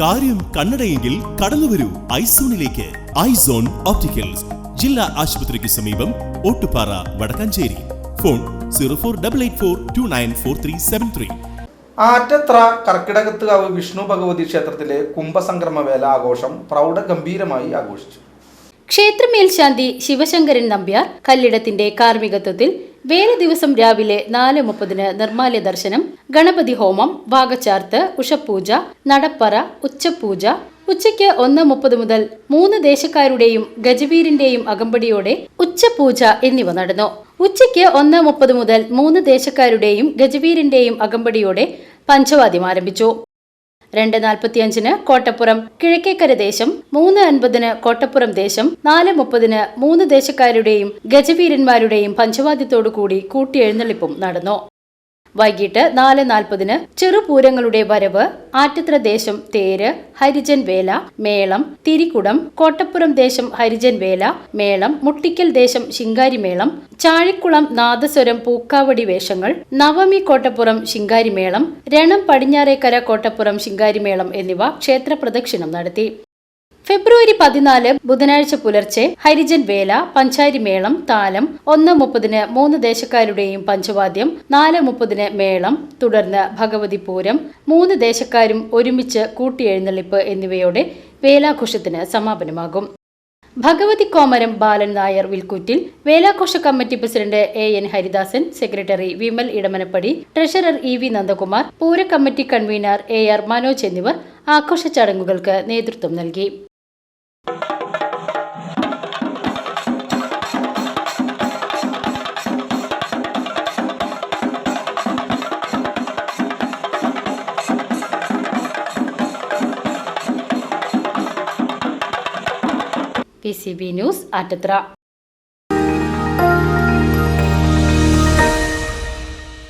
കാര്യം കണ്ണടയെങ്കിൽ കടന്നുവരൂ ഐസോണിലേക്ക്. Eyes on opticals. ജില്ലാ ആശുപത്രിക്ക് സമീപം Ottupara Vadakkanchery. Phone zero four double eight four two nine four three seven three. Attathra Karkidakathukavu Vishnu Bhagavathi ക്ഷേത്രത്തിലെ കുംഭസംക്രമ വേല ആഘോഷം പ്രൗഢഗംഭീരമായി ആഘോഷിച്ചു. ക്ഷേത്രമേൽശാന്തി ശിവശങ്കരൻ നമ്പ്യാർ കല്ലിടത്തിന്റെ കാർമ്മികത്വത്തിൽ വേറെ ദിവസം രാവിലെ നാല് മുപ്പതിന് നിർമ്മാല്യ ദർശനം ഗണപതി ഹോമം വാഗച്ചാർത്ത് ഉഷപൂജ നടപ്പറ ഉച്ചപൂജ ഉച്ചയ്ക്ക് ഒന്ന് മുപ്പത് മുതൽ മൂന്ന് ദേശക്കാരുടെയും ഗജവീരിന്റെയും അകമ്പടിയോടെ ഉച്ചപൂജ എന്നിവ നടന്നു. ഉച്ചയ്ക്ക് ഒന്ന് മുപ്പത് മുതൽ മൂന്ന് ദേശക്കാരുടെയും ഗജവീരിന്റെയും അകമ്പടിയോടെ പഞ്ചവാദ്യം ആരംഭിച്ചു. രണ്ട് നാൽപ്പത്തിയഞ്ചിന് കോട്ടപ്പുറം. കിഴക്കേക്കര ദേശം മൂന്ന് അൻപതിന് കോട്ടപ്പുറം ദേശം നാല് മുപ്പതിന് മൂന്ന് ദേശക്കാരുടെയും ഗജവീരന്മാരുടെയും പഞ്ചവാദ്യത്തോടു കൂടി കൂട്ടിയെഴുന്നള്ളിപ്പും നടന്നു. വൈകിട്ട് നാല് നാൽപ്പതിന് ചെറുപൂരങ്ങളുടെ വരവ് ആറ്റത്ര ദേശം തേര് ഹരിജൻ വേല മേളം തിരിക്കുടം കോട്ടപ്പുറം ദേശം ഹരിജൻ വേല മേളം മുട്ടിക്കൽ ദേശം ശിങ്കാരിമേളം ചാഴിക്കുളം നാദസ്വരം പൂക്കാവടി വേഷങ്ങൾ നവമി കോട്ടപ്പുറം ശിങ്കാരിമേളം രണം പടിഞ്ഞാറേക്കര കോട്ടപ്പുറം ശിങ്കാരിമേളം എന്നിവ ക്ഷേത്ര പ്രദക്ഷിണം നടത്തി. ഫെബ്രുവരി പതിനാല് ബുധനാഴ്ച പുലർച്ചെ ഹരിജൻ വേല പഞ്ചാരി മേളം താലം ഒന്ന് മുപ്പതിന് മൂന്ന് ദേശക്കാരുടെയും പഞ്ചവാദ്യം നാല് മുപ്പതിന് മേളം തുടർന്ന് ഭഗവതി പൂരം മൂന്ന് ദേശക്കാരും ഒരുമിച്ച് കൂട്ടിയെഴുന്നള്ളിപ്പ് എന്നിവയോടെ വേലാഘോഷത്തിന് സമാപനമാകും. ഭഗവതി കോമരം ബാലൻ നായർ വിൽക്കൂറ്റിൽ വേലാഘോഷ committee president A N Haridasan secretary Vimal Edamanappadi treasurer E V Nandakumar പൂര committee convener A R Manoj എന്നിവർ ആഘോഷ ചടങ്ങുകൾക്ക് നേതൃത്വം നൽകി. P C B news Attathra